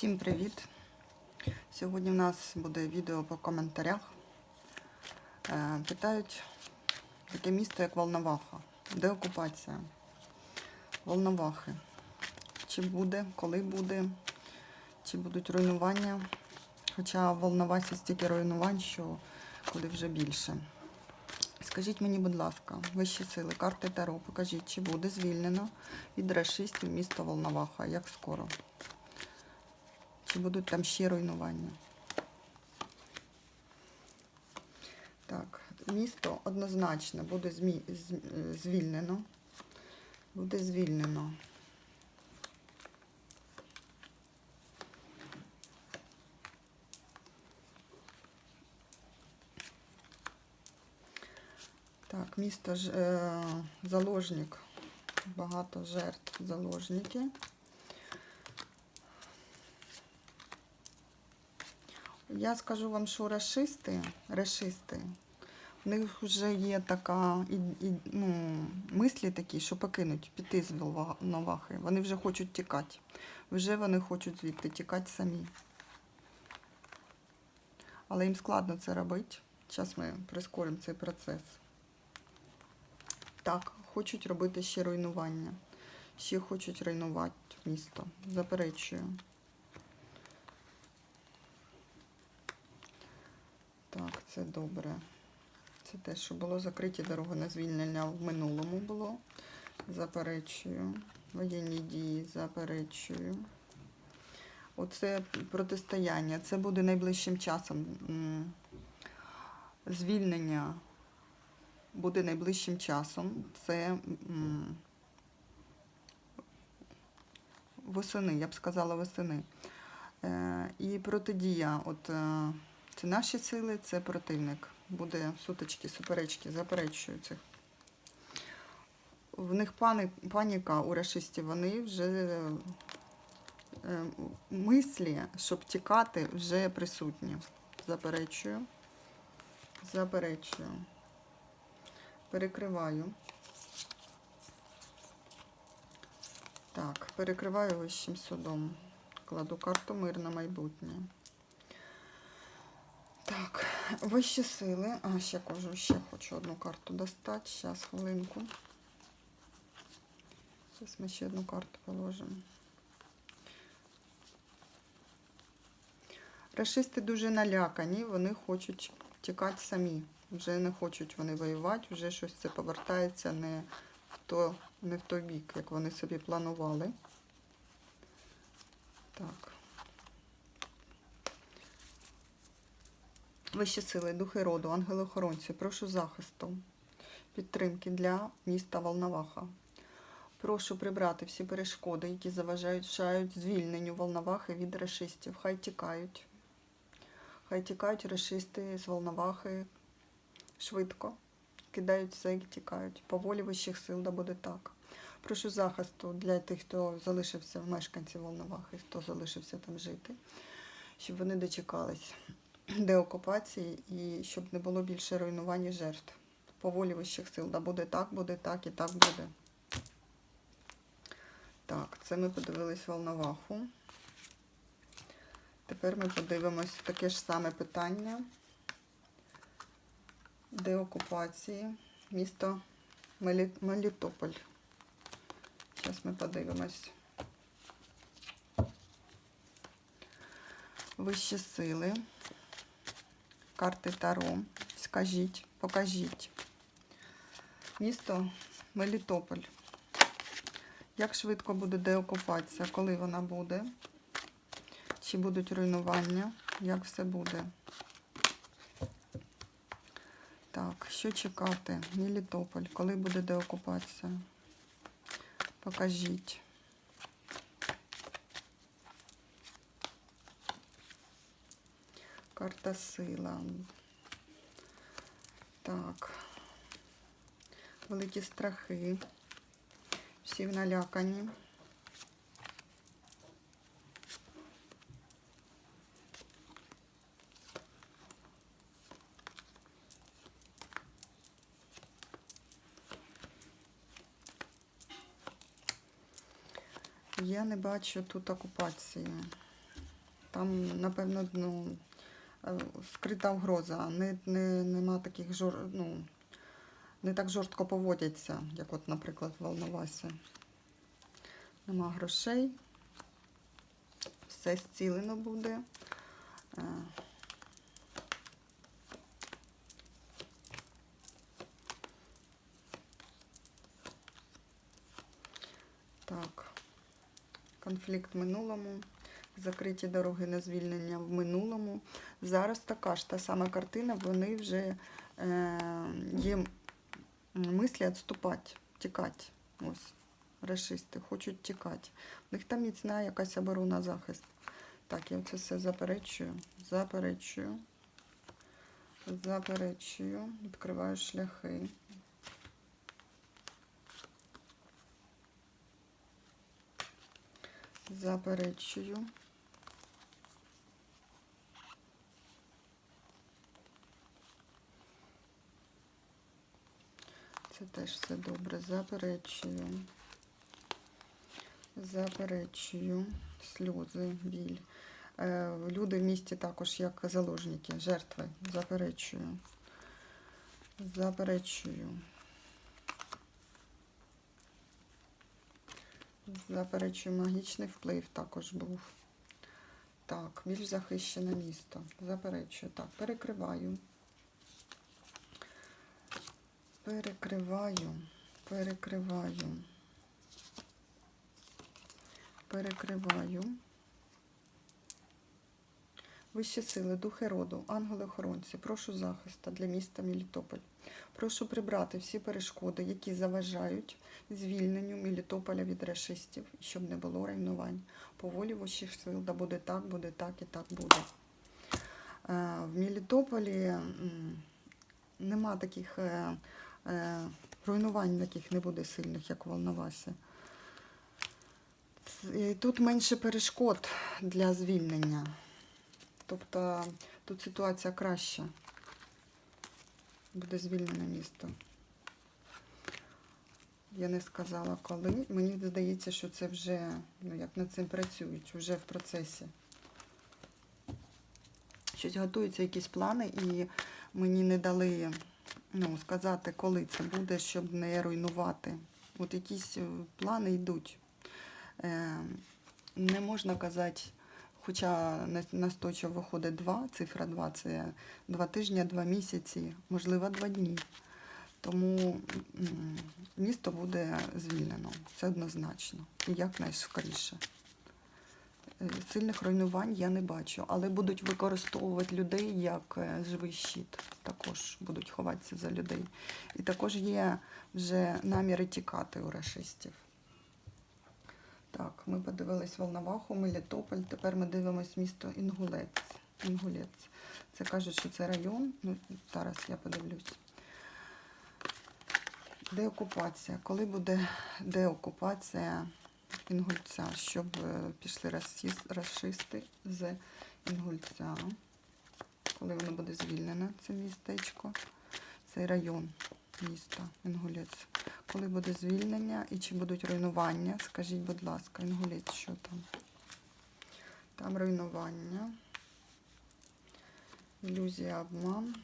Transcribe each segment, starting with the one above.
Всім привіт! Сьогодні в нас буде відео по коментарях. Е, Питають таке місто, як Волноваха. Де окупація? Волновахи. Чи буде, коли буде, чи будуть руйнування. Хоча в Волновасі стільки руйнувань, що куди вже більше. Скажіть мені, будь ласка, вищі сили, карти Таро, покажіть, чи буде звільнено від расистів місто Волноваха, як скоро? Чи будуть там ще руйнування? Так, місто однозначно буде звільнено. Буде звільнено. Так, місто ж, е, заложник. Багато жертв заложники. Я скажу вам, що расисти, расисти, в них вже є така і, і, ну, мислі такі, що покинуть, піти з Волновахи. Вони вже хочуть тікати. Вже вони хочуть звідти тікати самі. Але їм складно це робити. Зараз ми прискоримо цей процес. Так, хочуть робити ще руйнування. Ще хочуть руйнувати місто. Заперечую. Так, це добре. Це те, що було закриті дороги на звільнення в минулому було. Заперечую. Воєнні дії, заперечую. Оце протистояння. Це буде найближчим часом. Звільнення буде найближчим часом. Це восени, я б сказала, восени. Е, І протидія. От, е, це наші сили, це противник. Буде сутички, суперечки, заперечую цих. В них паніка у расистів, вони вже е, мислі, щоб тікати, вже присутні. Заперечую. Заперечую. Перекриваю. Так, перекриваю вищим судом. Кладу карту мир на майбутнє. Так, вищі сили. А, ще кажу, ще хочу одну карту достати. Зараз, хвилинку. Зараз ми ще одну карту положимо. Рашисти дуже налякані, вони хочуть тікати самі. Вже не хочуть вони воювати, вже щось це повертається не в, то, не в той бік, як вони собі планували. Так. Вищі сили, духи роду, ангели-охоронці, прошу захисту, підтримки для міста Волноваха. Прошу прибрати всі перешкоди, які заважають звільненню Волновахи від расистів. Хай тікають. Хай тікають расисти з Волновахи швидко. Кидають все і тікають. По волі вищих сил да буде так. Прошу захисту для тих, хто залишився в мешканці Волновахи, хто залишився там жити, щоб вони дочекались деокупації і щоб не було більше руйнувань і жертв. По волі вищих сил. Да буде так, буде так і так буде. Так, це ми подивились Волноваху. Тепер ми подивимось таке ж саме питання. Деокупації. Місто Мелі... Мелітополь. Зараз ми подивимось. Вищі сили. Карти Таро. Скажіть, покажіть. Місто Мелітополь. Як швидко буде деокупація? Коли вона буде? Чи будуть руйнування? Як все буде? Так, що чекати? Мелітополь. Коли буде деокупація? Покажіть. Карта сила. Так. Великі страхи. Всі налякані. Я не бачу тут окупації. Там, напевно, ну, скрита угроза. Не, не, нема таких жор, ну, не так жорстко поводяться, як от, наприклад, в Волновасі. Нема грошей. Все зцілено буде. Е, Так. Конфлікт минулому. Закриті дороги на звільнення в минулому. Зараз така ж та сама картина, вони вже е, є мислі відступати, тікати. Ось, расисти, хочуть тікати. В них там міцна якась оборона захист. Так, я це все заперечую. Заперечую. Заперечую. Відкриваю шляхи. Заперечую. Це теж все добре. Заперечую. Заперечую. Сльози, біль. Е, Люди в місті також як заложники, жертви. Заперечую. Заперечую. Заперечую, магічний вплив також був. Так, більш захищене місто. Заперечую. Так, перекриваю. Перекриваю. Перекриваю. Перекриваю. Вищі сили, духи роду, ангели-охоронці, прошу захиста для міста Мелітополь. Прошу прибрати всі перешкоди, які заважають звільненню Мелітополя від рашистів, щоб не було руйнувань. По волі вищих сил, да буде так, буде так і так буде. Е, В Мелітополі м, нема таких е, руйнувань, таких не буде сильних, як у Волновасі. Тут менше перешкод для звільнення. Тобто тут ситуація краща. Буде звільнене місто. Я не сказала коли. Мені здається, що це вже, ну як над цим працюють, вже в процесі. Щось готуються якісь плани, і мені не дали ну, сказати, коли це буде, щоб не руйнувати. От якісь е, плани йдуть. Е, не можна казати, хоча на- настойчиво виходить два, цифра 2 це два тижні, два місяці, можливо, два дні. Тому місто буде звільнено, це однозначно, і якнайскоріше. Е, Сильних руйнувань я не бачу, але будуть використовувати людей як е, живий щит. Також будуть ховатися за людей. І також є вже наміри тікати у рашистів. Так, ми подивились Волноваху, Мелітополь. Тепер ми дивимось місто Інгулець. Інгулець. Це кажуть, що це район. Ну, зараз я подивлюсь. Деокупація. Коли буде деокупація Інгульця, щоб е, пішли расисти з Інгульця? Коли воно буде звільнене, це містечко, цей район міста Інгулець. Коли буде звільнення і чи будуть руйнування? Скажіть, будь ласка, Інгулець, що там? Там руйнування. Ілюзія обман.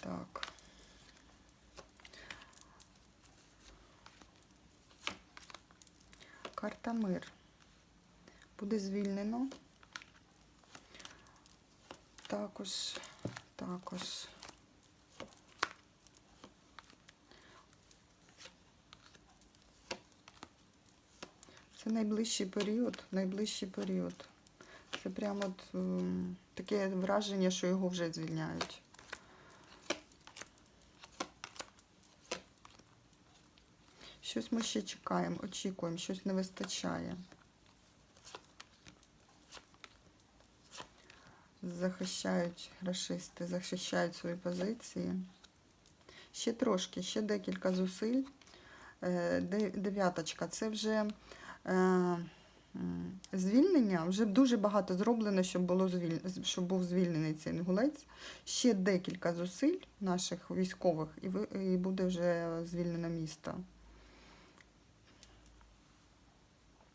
Так. Карта мир. Буде звільнено. Також, також. Це найближчий період, найближчий період. Це прямо от, ем, таке враження, що його вже звільняють. Щось ми ще чекаємо, очікуємо, щось не вистачає. Захищають расисти, захищають свої позиції. Ще трошки, ще декілька зусиль. Е, Дев'яточка, це вже е, звільнення. Вже дуже багато зроблено, щоб, було звіль... щоб був звільнений цей інгулець. Ще декілька зусиль наших військових, і, ви... і буде вже звільнено місто.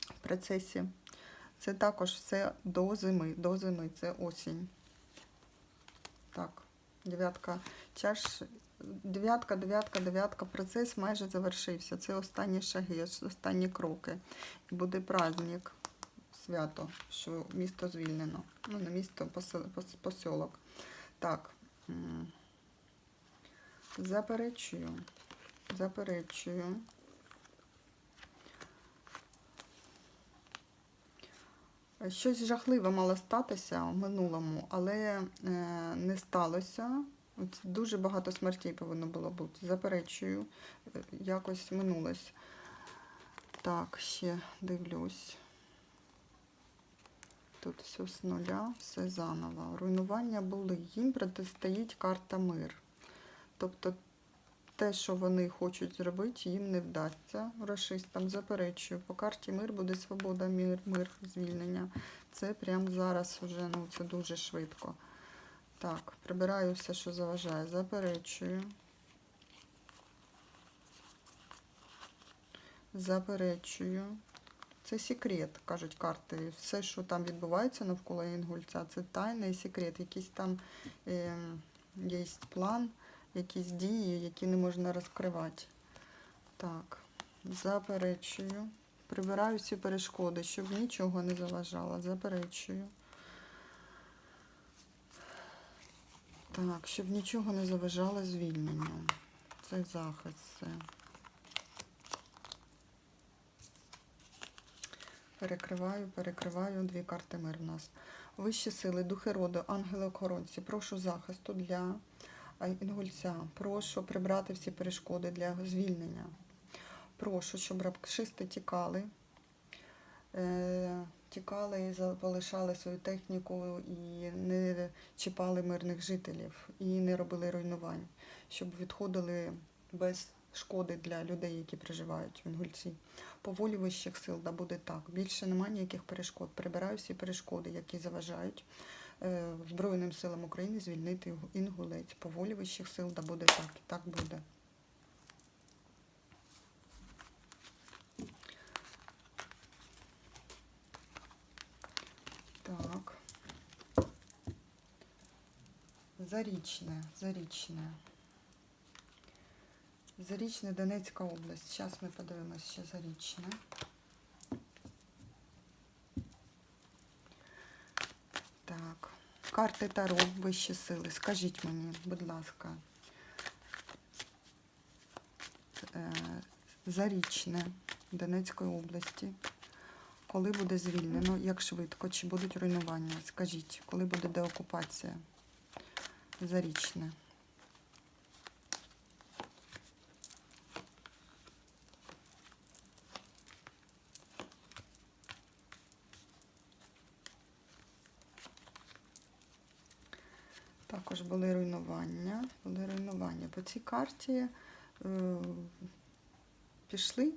В процесі. Це також все до зими. До зими, це осінь. Так, дев'ятка чаш. Дев'ятка, дев'ятка, дев'ятка. Процес майже завершився. Це останні шаги, останні кроки. І буде праздник, свято, що місто звільнено. Ну, не місто, посілок. Так. Заперечую. Заперечую. Щось жахливе мало статися в минулому, але е, не сталося. От дуже багато смертей повинно було бути. Заперечую, е, якось минулось. Так, ще дивлюсь. Тут все з нуля, все заново. Руйнування були. Їм протистоїть карта мир. Тобто те, що вони хочуть зробити, їм не вдасться. Рашистам заперечую. По карті мир буде свобода, мир, мир, звільнення. Це прямо зараз вже, ну це дуже швидко. Так, прибираю все, що заважає. Заперечую. Заперечую. Це секрет, кажуть карти. Все, що там відбувається навколо Інгульця, це тайна і секрет. Якийсь там е, є план, якісь дії, які не можна розкривати. Так, заперечую. Прибираю всі перешкоди, щоб нічого не заважало. Заперечую. Так, щоб нічого не заважало звільненню. Це захист. Це. Перекриваю, перекриваю дві карти мир в нас. Вищі сили, духи роду, ангели-охоронці. Прошу захисту для інгульця. Прошу прибрати всі перешкоди для звільнення. Прошу, щоб рабшисти тікали. Е, тікали і за- полишали свою техніку і не чіпали мирних жителів, і не робили руйнувань, щоб відходили без шкоди для людей, які проживають в Інгульці. По волі вищих сил да буде так. Більше немає ніяких перешкод. Прибираю всі перешкоди, які заважають Збройним силам України звільнити Інгулець. По сил да буде так. І так буде. Так. Зарічне, Зарічне. Зарічне, Донецька область. Зараз ми подивимося ще Зарічне. Так. Карти Таро, вищі сили. Скажіть мені, будь ласка. Е, Зарічне Донецької області. Коли буде звільнено, як швидко, чи будуть руйнування? Скажіть, коли буде деокупація? Зарічне. Також були руйнування. Були руйнування. По цій карті е, пішли.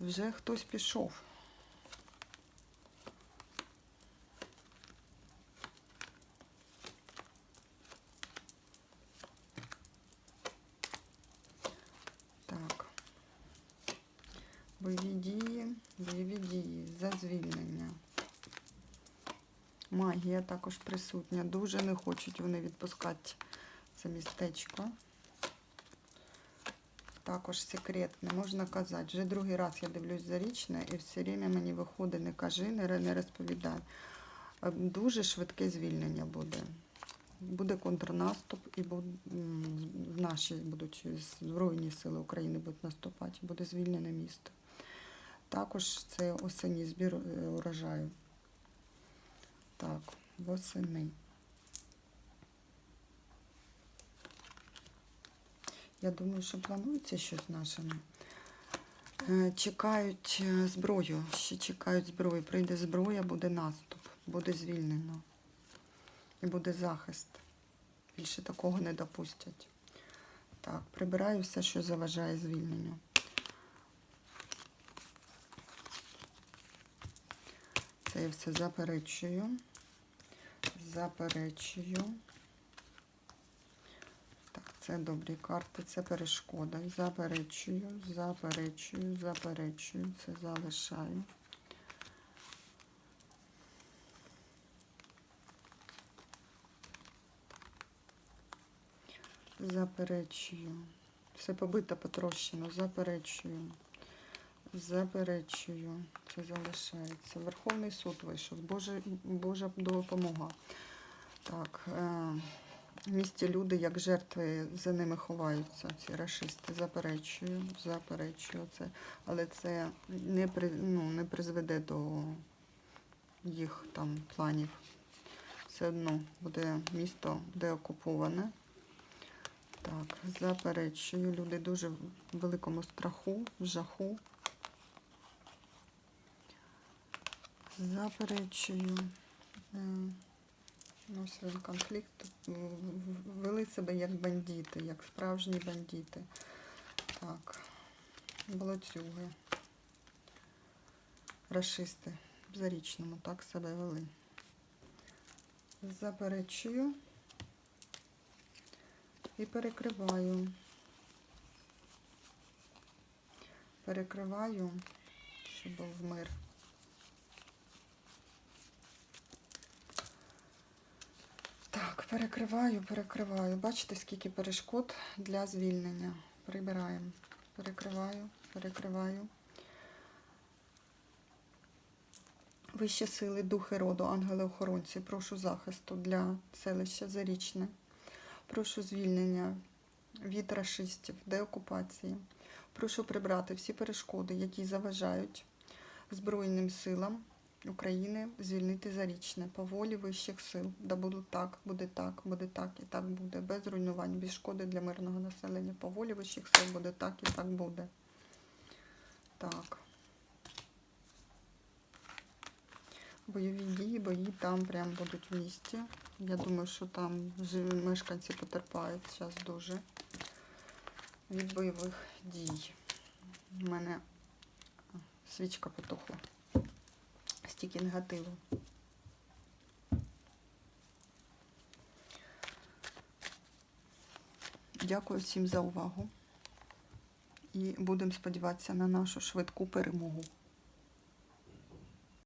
Вже хтось пішов. Так. Бойові дії, бойові дії за звільнення. Магія також присутня. Дуже не хочуть вони відпускати це містечко. Також секрет, не можна казати. Вже другий раз я дивлюсь зарічне і все время мені виходить, не кажи, не, розповідай. Е, Дуже швидке звільнення буде. Буде контрнаступ і наші будуть Збройні сили України будуть наступати, буде звільнене місто. Також це осінній збір е, урожаю. Так, восени. Я думаю, що планується щось з. Е, Чекають е, зброю, ще чекають зброю. Прийде зброя, буде наступ, буде звільнено. І буде захист. Більше такого не допустять. Так, прибираю все, що заважає звільненню. Це я все заперечую. Заперечую. Так, це добрі карти, це перешкода. Заперечую, заперечую, заперечую. Це залишаю. Заперечую. Все побито, потрощено. Заперечую. Заперечую. Це залишається. Верховний суд вийшов. Боже, Божа допомога. Так. Е, в місті люди, як жертви, за ними ховаються. Ці рашисти. Заперечую. Заперечую це. Але це не, при, ну, не призведе до їх там планів. Все одно буде місто деокуповане. Так, заперечую. Люди дуже в великому страху, в жаху. Заперечую. Е, він конфлікт. В- Вели себе як бандити, як справжні бандити. Так. Блоцюги. Рашисти в зарічному так себе вели. Заперечую. І перекриваю. Перекриваю, щоб був мир. Так, перекриваю, перекриваю. Бачите, скільки перешкод для звільнення. Прибираємо. Перекриваю, перекриваю. Вищі сили, духи роду, ангели-охоронці, прошу захисту для селища Зарічне. Прошу звільнення від рашистів, деокупації. Прошу прибрати всі перешкоди, які заважають Збройним силам України звільнити Зарічне по волі вищих сил. Да буде так, буде так, буде так і так буде. Без руйнувань, без шкоди для мирного населення. По волі вищих сил буде так і так буде. Так. Бойові дії, бої там прям будуть в місті. Я думаю, що там мешканці потерпають зараз дуже від бойових дій. У мене свічка потухла. Стільки негативу. Дякую всім за увагу. І будемо сподіватися на нашу швидку перемогу.